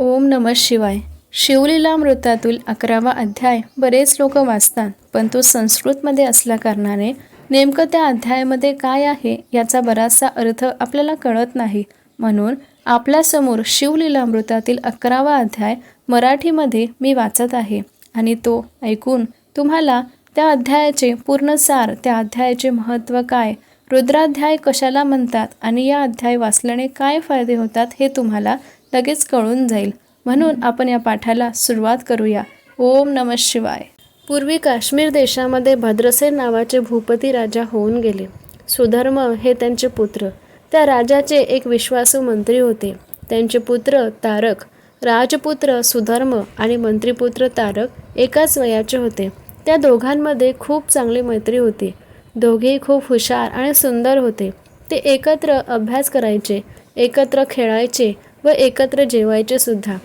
ओम नम शिवाय. शिवलीलामृतातील अकरावा अध्याय बरेच लोक वाचतात पण तो संस्कृतमध्ये असल्याकारणाने नेमकं त्या अध्यायामध्ये काय आहे याचा बराचसा अर्थ आपल्याला कळत नाही. म्हणून आपल्यासमोर शिवलीलामृतातील अकरावा अध्याय मराठीमध्ये मी वाचत आहे आणि तो ऐकून तुम्हाला त्या अध्यायाचे पूर्ण सार त्या अध्यायाचे महत्त्व काय रुद्राध्याय कशाला म्हणतात आणि या अध्याय वाचल्याने काय फायदे होतात हे तुम्हाला लगेच कळून जाईल. म्हणून आपण या पाठाला सुरुवात करूया. ओम नम शिवाय. पूर्वी काश्मीर देशामध्ये भद्रसेन नावाचे भूपती राजा होऊन गेले. सुधर्म हे त्यांचे पुत्र. त्या राजाचे एक विश्वासू मंत्री होते. त्यांचे पुत्र तारक राजपुत्र सुधर्म आणि मंत्रीपुत्र तारक एकाच वयाचे होते. त्या दोघांमध्ये खूप चांगली मैत्री होती. दोघेही खूप हुशार आणि सुंदर होते. ते एकत्र अभ्यास करायचे एकत्र खेळायचे व एकत्र जेवायचे सुद्धा.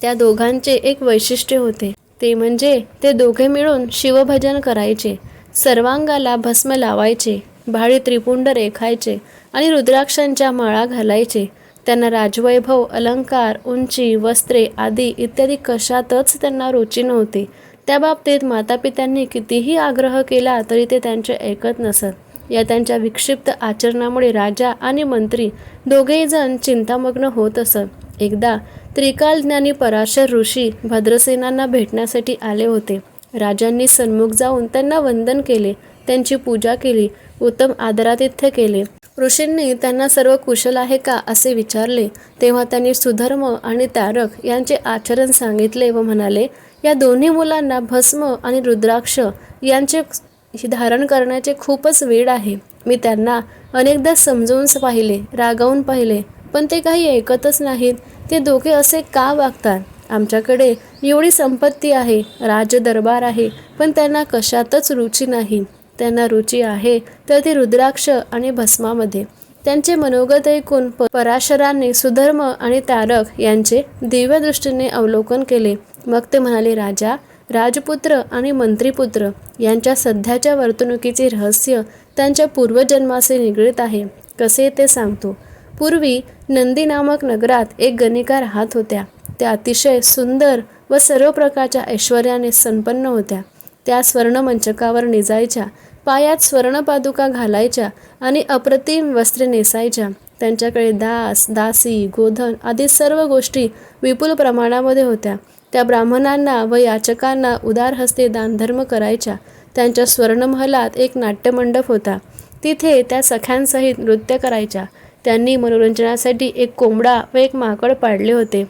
त्या दोघांचे एक वैशिष्ट्य होते. ते म्हणजे ते दोघे मिळून शिवभजन करायचे. सर्वांगाला भस्म लावायचे भाळी त्रिपुंड रेखायचे आणि रुद्राक्षांच्या माळा घालायचे. त्यांना राजवैभव अलंकार उंची वस्त्रे आदी इत्यादी कशातच त्यांना रुची नव्हती. त्या बाबतीत मातापित्यांनी कितीही आग्रह केला तरी ते त्यांचे ऐकत नसत. या त्यांच्या विक्षिप्त आचरणामुळे राजा आणि मंत्री दोघेही जण चिंतामग्न होत असत. एकदा त्रिकाल ज्ञानी पराशर ऋषी भद्रसेनांना भेटण्यासाठी आले होते. राजांनी सन्मुख जाऊन त्यांना वंदन केले. त्यांची पूजा केली. उत्तम आदरातिथ्य केले. ऋषींनी त्यांना सर्व कुशल आहे का असे विचारले. तेव्हा त्यांनी सुधर्म आणि तारक यांचे आचरण सांगितले व म्हणाले या दोन्ही मुलांना भस्म आणि रुद्राक्ष यांचे धारण करण्याचे खूपच वेळ आहे. मी त्यांना अनेकदा समजवून पाहिले रागावून पाहिले पण ते काही ऐकतच नाहीत. ते दोघे असे का वागतात? आमच्याकडे एवढी संपत्ती आहे राजदरबार आहे पण त्यांना कशातच रुची नाही. त्यांना रुची आहे तर ती रुद्राक्ष आणि भस्मामध्ये. त्यांचे मनोगत ऐकून पराशरांनी सुधर्म आणि तारक यांचे दिव्यदृष्टीने अवलोकन केले. मग ते म्हणाले राजा राजपुत्र आणि मंत्रीपुत्र यांच्या सध्याच्या वर्तणुकीचे रहस्य त्यांच्या पूर्वजन्माशी निगडीत आहे. कसे ते सांगतो. पूर्वी नंदी नामक नगरात एक गणिका राहत होत्या. त्या अतिशय सुंदर व सर्व प्रकारच्या ऐश्वर्याने संपन्न होत्या. त्या स्वर्णमंचकावर निजायच्या पायात स्वर्णपादुका घालायच्या आणि अप्रतिम वस्त्रे नेसायच्या. त्यांच्याकडे दास दासी गोधन आदी सर्व गोष्टी विपुल प्रमाणामध्ये होत्या. त्या ब्राह्मणांना व याचकांना उदार हस्ते दानधर्म करायच्या. त्यांच्या स्वर्णमहलात एक नाट्यमंडप होता. तिथे त्या सख्यांसहित नृत्य करायच्या. त्यांनी मनोरंजनासाठी एक कोंबडा व एक माकड पाडले होते.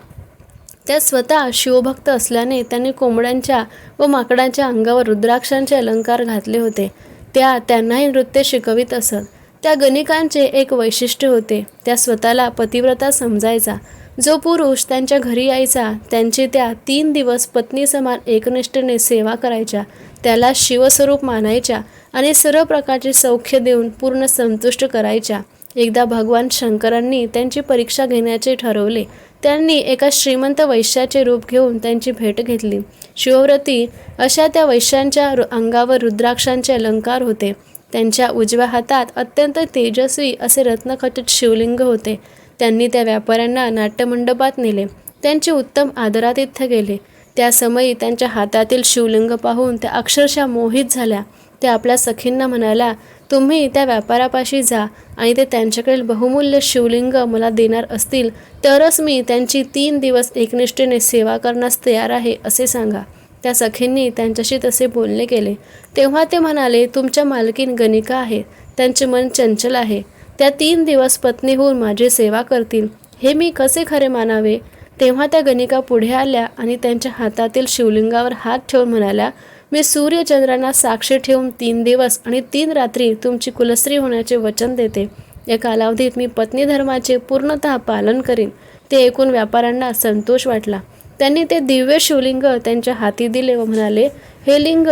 त्या स्वतः शिवभक्त असल्याने त्यांनी कोंबड्यांच्या व माकडांच्या अंगावर रुद्राक्षांचे अलंकार घातले होते. त्या त्यांनाही नृत्य शिकवित असत. त्या गणिकांचे एक वैशिष्ट्य होते. त्या स्वतःला पतिव्रता समजायचा. जो पुरुष त्यांच्या घरी यायचा त्यांची त्या तीन दिवस पत्नी समान एकनिष्ठेने सेवा करायच्या त्याला शिवस्वरूप मानायच्या आणि सर्व प्रकारचे सौख्य देऊन पूर्ण संतुष्ट करायच्या. एकदा भगवान शंकरांनी त्यांची परीक्षा घेण्याचे ठरवले. त्यांनी एका श्रीमंत वैश्याचे रूप घेऊन त्यांची भेट घेतली. शिवव्रती अशा त्या वैश्यांच्या अंगावर रुद्राक्षांचे अलंकार होते. त्यांच्या उजव्या हातात अत्यंत तेजस्वी असे रत्नखचित शिवलिंग होते. त्यांनी त्या व्यापाऱ्यांना नाट्यमंडपात नेले. त्यांचे उत्तम आदरातिथ्य गेले. त्या समयी त्यांच्या हातातील शिवलिंग पाहून त्या अक्षरशः मोहित झाल्या. त्या आपल्या सखींना म्हणाल्या तुम्ही त्या व्यापारापाशी जा आणि ते त्यांच्याकडील बहुमूल्य शिवलिंग मला देणार असतील तरच मी त्यांची तीन दिवस एकनिष्ठेने सेवा करण्यास तयार आहे असे सांगा. त्या सखींनी त्यांच्याशी तसे बोलणे केले. तेव्हा ते म्हणाले तुमच्या मालकीन गणिका आहे त्यांचे मन चंचल आहे. त्या तीन दिवस पत्नी होऊन माझी सेवा करतील. हे मी कसे खरे मानावे? तेव्हा त्या गणिका पुढे आल्या आणि त्यांच्या हातातील शिवलिंगावर हात ठेवून म्हणाल्या मी सूर्यचंद्रांना साक्षी ठेवून तीन दिवस आणि तीन रात्री तुमची कुलस्त्री होण्याचे वचन देते. या कालावधीत मी पत्नी धर्माचे पूर्णतः पालन करीन. ते ऐकून व्यापाऱ्यांना संतोष वाटला. त्यांनी ते दिव्य शिवलिंग त्यांच्या हाती दिले व म्हणाले हे लिंग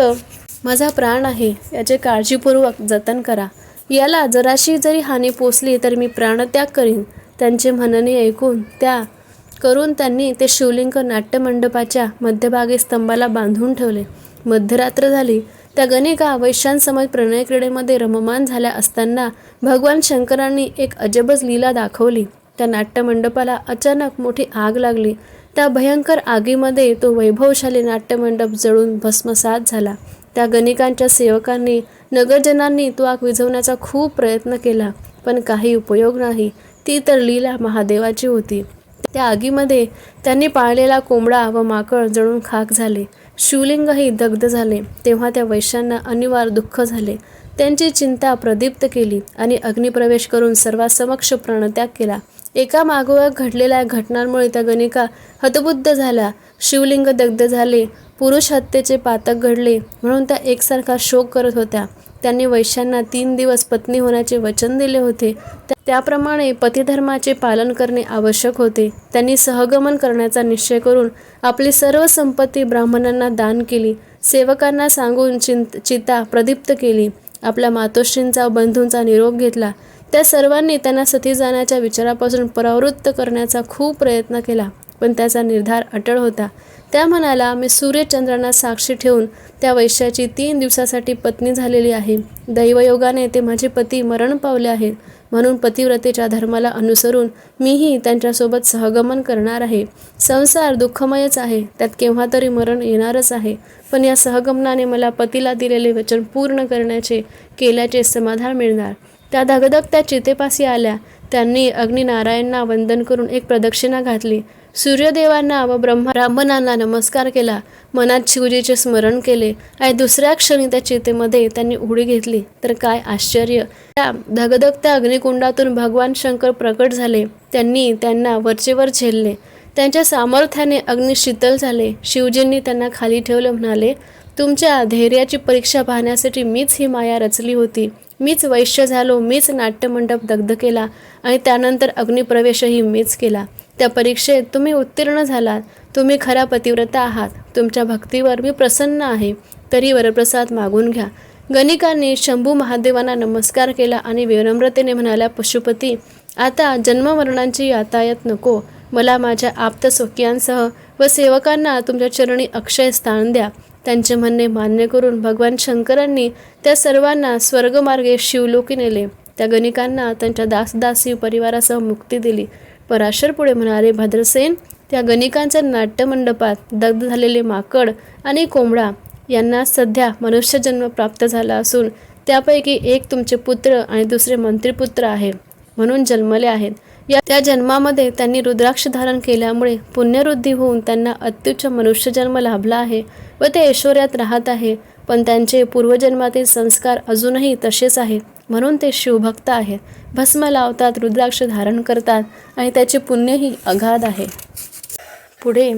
माझा प्राण आहे. याचे काळजीपूर्वक जतन करा. याला जराशी जरी हानी पोचली तर मी प्राणत्याग करीन. त्यांचे म्हणणे ऐकून त्या करून त्यांनी ते शिवलिंग नाट्यमंडपाच्या मध्यभागी स्तंभाला बांधून ठेवले. मध्यरात्र झाली. त्या गणिका वैश्यांसमोर प्रणय क्रीडेमध्ये रममान झाल्या असताना भगवान शंकरांनी एक अजबच लीला दाखवली. त्या नाट्यमंडपाला अचानक मोठी आग लागली. त्या भयंकर आगीमध्ये तो वैभवशाली नाट्यमंडप जळून भस्मसात झाला. त्या गणिकांच्या सेवकांनी नगरजनांनी तो आग विझवण्याचा खूप प्रयत्न केला पण काही उपयोग नाही. ती तर लीला महादेवाची होती. त्या आगीमध्ये त्यांनी पाळलेला कोंबडा व माकड जळून खाक झाले. शिवलिंगही दग्ध झाले. तेव्हा त्या वैश्यांना अनिवार्य दुःख झाले. त्यांची चिंता प्रदीप्त केली आणि अग्निप्रवेश करून सर्वांसमक्ष प्राणत्याग केला. एका मागोमाग घडलेल्या घटनांमुळे त्या गणिका हतबुद्ध झाल्या. शिवलिंग दग्ध झाले. पुरुष हत्येचे पातक घडले म्हणून त्या एकसारखा शोक करत होत्या. त्यांनी वैश्यांना तीन दिवस पत्नी होण्याचे वचन दिले होते. त्याप्रमाणे पतिधर्माचे पालन करणे आवश्यक होते. त्यांनी सहगमन करण्याचा निश्चय करून आपली सर्व संपत्ती ब्राह्मणांना दान केली. सेवकांना सांगून चिंत चिता प्रदीप्त केली. आपल्या मातोश्रींचा बंधूंचा निरोप घेतला. त्या सर्वांनी त्यांना सती जाण्याच्या विचारापासून परावृत्त करण्याचा खूप प्रयत्न केला. पण त्याचा निर्धार अटळ होता. त्या म्हणाला मी सूर्यचंद्रांना साक्षी ठेवून त्या वैश्याची तीन दिवसासाठी पत्नी झालेली आहे. दैवयोगाने ते माझे पती मरण पावले आहेत. म्हणून पतिव्रतेच्या धर्माला अनुसरून मीही त्यांच्यासोबत सहगमन करणार आहे. संसार दुःखमयच आहे. त्यात केव्हा तरी मरण येणारच आहे. पण या सहगमनाने मला पतीला दिलेले वचन पूर्ण करण्याचे केल्याचे समाधान मिळणार. त्या धगधग त्या चितेपाशी आल्या. त्यांनी अग्निनारायणना वंदन करून एक प्रदक्षिणा घातली. सूर्यदेवांना व ब्रह्मा ब्राह्मणांना नमस्कार केला. मनात शिवजीचे स्मरण केले. आणि दुसऱ्या क्षणी त्या चितेमध्ये त्यांनी उडी घेतली. तर काय आश्चर्य! त्या धगधगत्या अग्निकुंडातून भगवान शंकर प्रकट झाले. त्यांनी त्यांना वरचेवर झेलले. त्यांच्या सामर्थ्याने अग्नी शीतल झाले. शिवजींनी त्यांना खाली ठेवलं म्हणाले तुमच्या धैर्याची परीक्षा पाहण्यासाठी मीच ही माया रचली होती. मीच वैश्य झालो मीच नाट्यमंडप दग्ध केला आणि त्यानंतर अग्निप्रवेशही मीच केला. त्या परीक्षेत तुम्ही उत्तीर्ण झालात. तुम्ही खरा पतिव्रता आहात. तुमच्या भक्तीवर मी प्रसन्न आहे. तरी वरप्रसाद मागून घ्या. गणिकांनी शंभू महादेवांना नमस्कार केला आणि विनम्रतेने म्हणाल्या पशुपती आता जन्ममरणांची यातायात नको. मला माझ्या आप्तसोकियांसह व सेवकांना तुमच्या चरणी अक्षय स्थान द्या. त्यांचे म्हणणे मान्य करून भगवान शंकरांनी त्या सर्वांना स्वर्गमार्गे शिवलोकी नेले. त्या गणिकांना त्यांच्या दासदासी परिवारासह मुक्ती दिली. पराशर पुढे म्हणाले भद्रसेन त्या गणिकांच्या नाट्यमंडपात दग्ध झालेले माकड आणि कोंबडा यांना सध्या मनुष्यजन्म प्राप्त झाला असून त्यापैकी एक तुमचे पुत्र आणि दुसरे मंत्रीपुत्र आहे. म्हणून जन्मले आहेत. या त्या जन्मामध्ये त्यांनी रुद्राक्ष धारण केल्यामुळे पुण्यवृद्धी होऊन त्यांना अत्युच्च मनुष्यजन्म लाभला आहे व ते ऐश्वर्यात राहत आहे. पण त्यांचे पूर्वजन्मातील संस्कार अजूनही तसेच आहेत. म्हणून ते शिवभक्त आहेत. भस्म लावतात रुद्राक्ष धारण करतात आणि त्याचे पुण्यही अगाध आहे. पुढे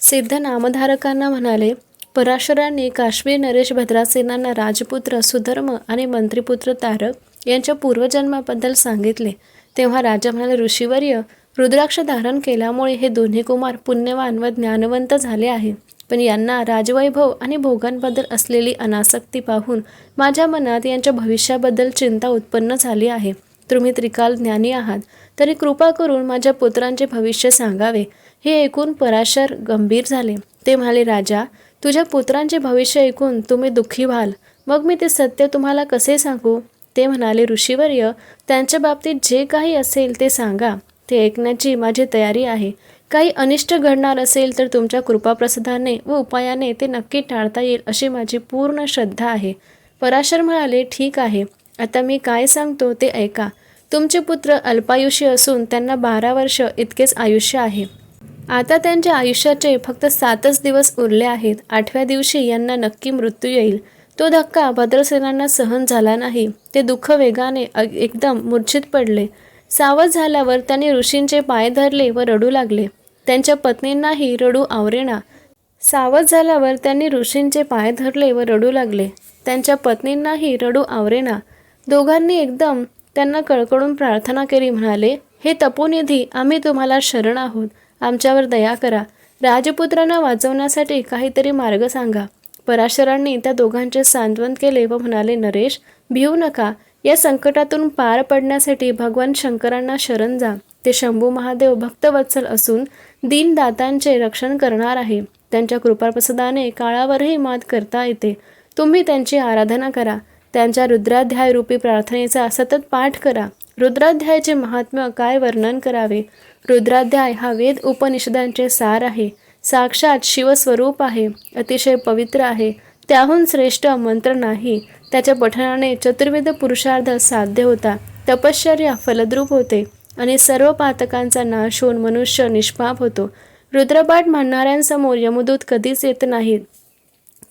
सिद्ध नामधारकांना म्हणाले पराशरांनी काश्मीर नरेश भद्रासेनांना राजपुत्र सुधर्म आणि मंत्रीपुत्र तारक यांच्या पूर्वजन्माबद्दल सांगितले. तेव्हा राजा म्हणाले ऋषीवर्य रुद्राक्ष धारण केल्यामुळे हे दोन्ही कुमार पुण्यवान व ज्ञानवंत झाले आहे. पण यांना राजवैभव आणि भोगांबद्दल असलेली अनासक्ती पाहून माझ्या मनात यांच्या भविष्याबद्दल चिंता उत्पन्न झाली आहे. तुम्ही त्रिकाल ज्ञानी आहात. तरी कृपा करून माझ्या पुत्रांचे भविष्य सांगावे. हे ऐकून पराशर गंभीर झाले. ते म्हणाले राजा तुझ्या पुत्रांचे भविष्य ऐकून तुम्ही दुःखी व्हाल. मग मी ते सत्य तुम्हाला कसे सांगू? ते म्हणाले ऋषीवर्य त्यांच्या बाबतीत जे काही असेल ते सांगा. ते ऐकण्याची माझी तयारी आहे. काही अनिष्ट घडणार असेल तर तुमच्या कृपाप्रसादाने व उपायाने ते नक्की टाळता येईल अशी माझी पूर्ण श्रद्धा आहे. पराशर म्हणाले ठीक आहे. आता मी काय सांगतो ते ऐका. तुमचे पुत्र अल्पायुषी असून त्यांना बारा वर्ष इतकेच आयुष्य आहे. आता त्यांच्या आयुष्याचे फक्त सातच दिवस उरले आहेत. आठव्या दिवशी यांना नक्की मृत्यू येईल. तो धक्का भद्रसेनांना सहन झाला नाही. ते दुःख वेगाने एकदम मूर्छित पडले. सावध झाल्यावर त्यांनी ऋषींचे पाय धरले व रडू लागले. त्यांच्या पत्नींनाही रडू आवरेना. सावध झाल्यावर त्यांनी ऋषींचे पाय धरले व रडू लागले. त्यांच्या पत्नींनाही रडू आवरेना. दोघांनी एकदम त्यांना कळकळून प्रार्थना केली म्हणाले हे तपोनिधी आम्ही तुम्हाला शरण आहोत. आमच्यावर दया करा. राजपुत्रांना वाचवण्यासाठी काहीतरी मार्ग सांगा. पराशरांनी त्या दोघांचे सांत्वन केले व म्हणाले नरेश भिऊ नका. या संकटातून पार पडण्यासाठी भगवान शंकरांना शरण जा. ते शंभू महादेव भक्तवत्सल असून दीनदातांचे रक्षण करणार आहे. त्यांच्या कृपाप्रसादाने काळावरही मात करता येते. तुम्ही त्यांची आराधना करा. त्यांच्या रुद्राध्याय रूपी प्रार्थनेचा सतत पाठ करा. रुद्राध्यायाचे महात्म्य काय वर्णन करावे? रुद्राध्याय हा वेद उपनिषदांचे सार आहे. साक्षात शिवस्वरूप आहे अतिशय पवित्र आहे. त्याहून श्रेष्ठ मंत्र नाही. त्याच्या पठणाने चतुर्वेद पुरुषार्थ साध्य होता. तपश्चर्या फलद्रूप होते आणि सर्व पातकांचा नाश होऊन मनुष्य निष्पाप होतो. रुद्रपाठ म्हणणाऱ्यांसमोर यमदूत कधीच येत नाहीत.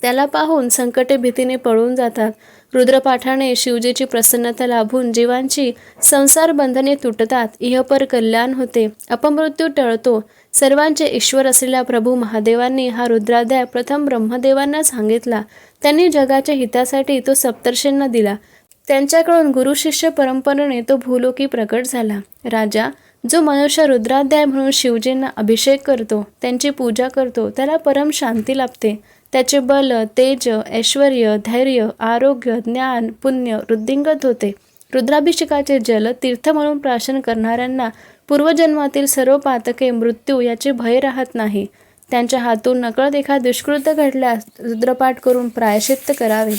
त्याला पाहून संकटे भीतीने पळून जातात. रुद्रपाठाने शिवजीची प्रसन्नता लाभून जीवांची संसार बंधने तुटतात. इहपर कल्याण होते. अपमृत्यू टळतो. सर्वांचे ईश्वर असलेल्या प्रभू महादेवांनी हा रुद्राध्याय प्रथम ब्रह्मदेवांना सांगितला. त्यांनी जगाच्या हितासाठी तो सप्तर्षींना दिला. त्यांच्याकडून गुरुशिष्य परंपरेने तो भूलोकी प्रकट झाला. राजा जो मनुष्य रुद्राध्याय म्हणून शिवजींना अभिषेक करतो त्यांची पूजा करतो त्याला परम शांती लाभते. त्याचे बल तेज ऐश्वर धैर्य आरोग्य ज्ञान पुण्य वृद्धिंगत होते. रुद्राभिषेकाचे जल तीर्थ म्हणून प्राशन करणाऱ्यांना पूर्वजन्मातील सर्व पातके मृत्यू याचे भय राहत नाही. त्यांच्या हातून नकळत एखाद दुष्कृत्य घडल्यास रुद्रपाठ करून प्रायश्चित्त करावे.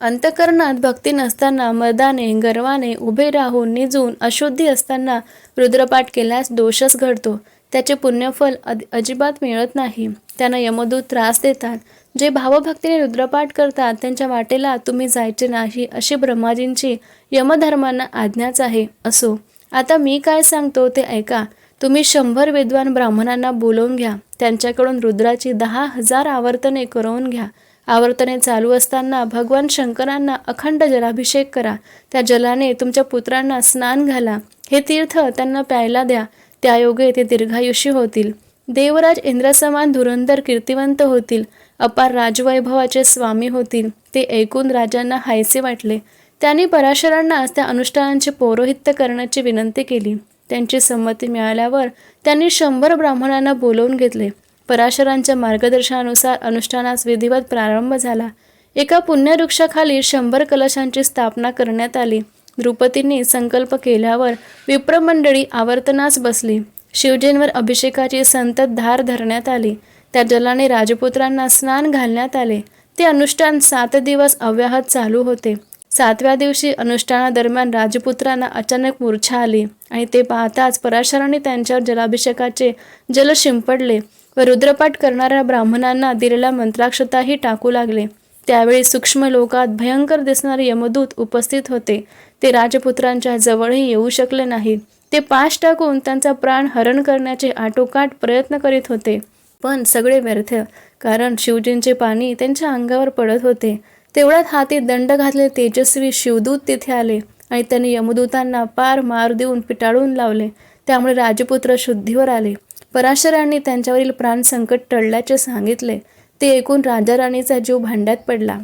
अंतकरणात भक्ती नसताना मदाने गर्वाने उभे राहून निजून अशुद्धी असताना रुद्रपाठ केल्यास दोषच घडतो. त्याचे पुण्यफल अद अजिबात मिळत नाही. त्यांना यमदूत त्रास देतात. जे भावभक्तीने रुद्रपाठ करतात त्यांच्या वाटेला तुम्ही जायचे नाही अशी ब्रह्माजींची यमधर्मांना आज्ञाच आहे. असो आता मी काय सांगतो ते ऐका. तुम्ही शंभर विद्वान ब्राह्मणांना बोलवून घ्या. त्यांच्याकडून रुद्राची दहा हजार आवर्तने करवून घ्या. आवर्तने चालू असताना भगवान शंकरांना अखंड जलाभिषेक करा. त्या जलाने तुमच्या पुत्रांना स्नान घाला. हे तीर्थ त्यांना प्यायला द्या. त्यायोगे ते दीर्घायुषी होतील. देवराज इंद्रसमान धुरंधर कीर्तिवंत होतील. अपार राजवैभवाचे स्वामी होतील. ते ऐकून राजांना हायसे वाटले. त्यांनी पराशरांना त्या अनुष्ठानांचे पौरोहित्य करण्याची विनंती केली. त्यांची संमती मिळाल्यावर त्यांनी शंभर ब्राह्मणांना बोलवून घेतले. पराशरांच्या मार्गदर्शनानुसार अनुष्ठानास विधिवत प्रारंभ झाला. एका पुण्यवृक्षाखाली शंभर कलशांची स्थापना करण्यात आली. द्रुपदींनी संकल्प केल्यावर विप्रमंडळी आवर्तनास बसली. शिवजींवर अभिषेकाची संततधार धरण्यात आली. त्या जलाने राजपुत्रांना स्नान घालण्यात आले. ते अनुष्ठान सात दिवस अव्याहत चालू होते. सातव्या दिवशी अनुष्ठानादरम्यान राजपुत्रांना अचानक मूर्छा आली आणि ते पाहताच पराशरांनी त्यांच्यावर जलाभिषेकाचे जल शिंपडले व रुद्रपाठ करणाऱ्या ब्राह्मणांना दिलेला मंत्राक्षताही टाकू लागले. त्यावेळी सूक्ष्म लोकात भयंकर दिसणारे यमदूत उपस्थित होते. ते राजपुत्रांच्या जवळही येऊ शकले नाहीत. ते पाश टाकून त्यांचा प्राण हरण करण्याचे आटोकाट प्रयत्न करीत होते. पण सगळे व्यर्थ कारण शिवजींचे पाणी त्यांच्या अंगावर पडत होते. तेवढ्यात हाती दंड घातले तेजस्वी शिवदूत तिथे आले आणि त्यांनी यमदूतांना पार मार देऊन पिटाळून लावले. त्यामुळे राजपुत्र शुद्धीवर आले. पराशरांनी त्यांच्यावरील प्राण संकट टळल्याचे सांगितले. ते ऐकून राजाराणीचा जीव भांड्यात पडला.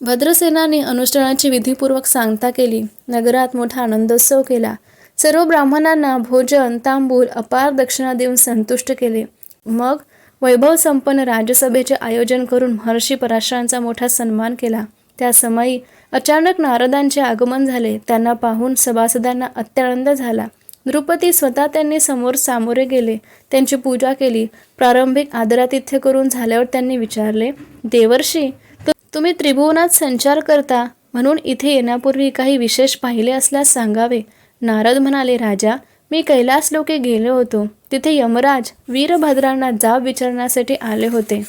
भद्रसेनाने अनुष्ठानाची विधीपूर्वक सांगता केली. नगरात मोठा आनंदोत्सव केला. सर्व ब्राह्मणांना भोजन तांबूल अपार दक्षिणा देऊन संतुष्ट केले. मग वैभव संपन्न राजसभेचे आयोजन करून महर्षी पराशरांचा मोठा सन्मान केला. त्या समयी अचानक नारदांचे आगमन झाले. त्यांना पाहून सभासदांना अत्यानंद झाला. द्रुपदी स्वतः त्यांनी समोर सामोरे गेले. त्यांची पूजा केली. प्रारंभिक आदरातिथ्य करून झाल्यावर त्यांनी विचारले देवर्षी तुम्ही त्रिभुवनात संचार करता? म्हणून इथे येण्यापूर्वी काही विशेष पाहिले असल्यास सांगावे. नारद म्हणाले राजा मी कैलास लोके गेलो होतो. तिथे यमराज वीरभद्रांना जाब विचारण्यासाठी आले होते.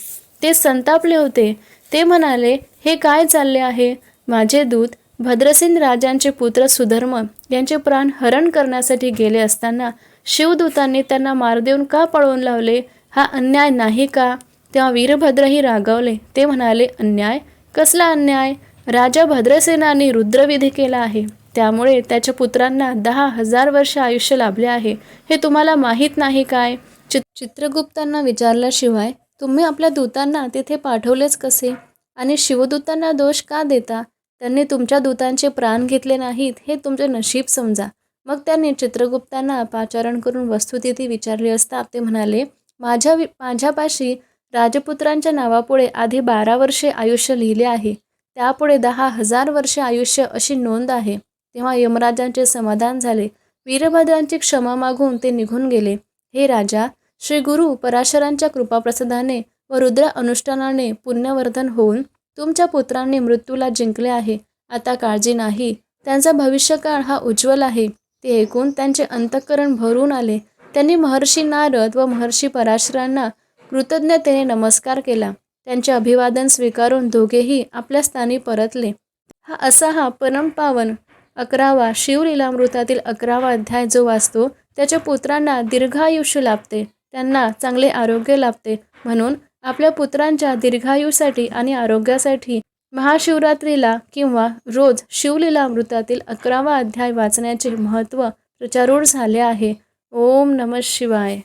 ते संतापले होते. ते म्हणाले हे काय चालले आहे? माझे दूत भद्रसेन राजांचे पुत्र सुधर्म यांचे प्राण हरण करण्यासाठी गेले असताना शिवदूतांनी त्यांना मार देऊन का पळवून लावले? हा अन्याय नाही का? तेव्हा वीरभद्रही रागावले. ते म्हणाले अन्याय? कसला अन्याय? राजा भद्रसेनाने रुद्रविधी केला आहे. त्यामुळे त्याच्या पुत्रांना दहा हजार वर्ष आयुष्य लाभले आहे. हे तुम्हाला माहीत नाही काय चित चित्रगुप्तांना विचारल्याशिवाय तुम्ही आपल्या दूतांना तिथे पाठवलेच कसे? आणि शिवदूतांना दोष का देता? त्यांनी तुमच्या दूतांचे प्राण घेतले नाहीत हे तुमचे नशीब समजा. मग त्यांनी चित्रगुप्तांना पाचारण करून वस्तुस्थिती विचारली असता ते म्हणाले माझ्या वि माझ्यापाशी राजपुत्रांच्या नावापुढे आधी बारा वर्षे आयुष्य लिहिले आहे. त्यापुढे दहा हजार वर्षे आयुष्य अशी नोंद आहे. तेव्हा यमराजांचे समाधान झाले. वीरभद्रांची क्षमा मागून ते निघून गेले. हे राजा श्री गुरु पराशरांच्या कृपाप्रसादाने व रुद्र अनुष्ठानाने पुण्यवर्धन होऊन तुमच्या पुत्रांनी मृत्यूला जिंकले आहे. आता काळजी नाही. त्यांचा भविष्यकाळ हा उज्ज्वल आहे. ते ऐकून त्यांचे अंतःकरण भरून आले. त्यांनी महर्षी नारद व महर्षी पराशरांना कृतज्ञतेने नमस्कार केला. त्यांचे अभिवादन स्वीकारून दोघेही आपल्या स्थानी परतले. हा असा हा परमपावन अकरावा शिवलीलामृतातील अकरावा अध्याय जो वाचतो त्याच्या पुत्रांना दीर्घायुष्य लाभते. त्यांना चांगले आरोग्य लाभते. म्हणून आपल्या पुत्रांच्या दीर्घायुसाठी आणि आरोग्यासाठी महाशिवरात्रीला किंवा रोज शिवलीला अमृतातील अकरावा अध्याय वाचण्याचे महत्त्व प्रचारूढ झाले आहे. ओम नम शिवाय.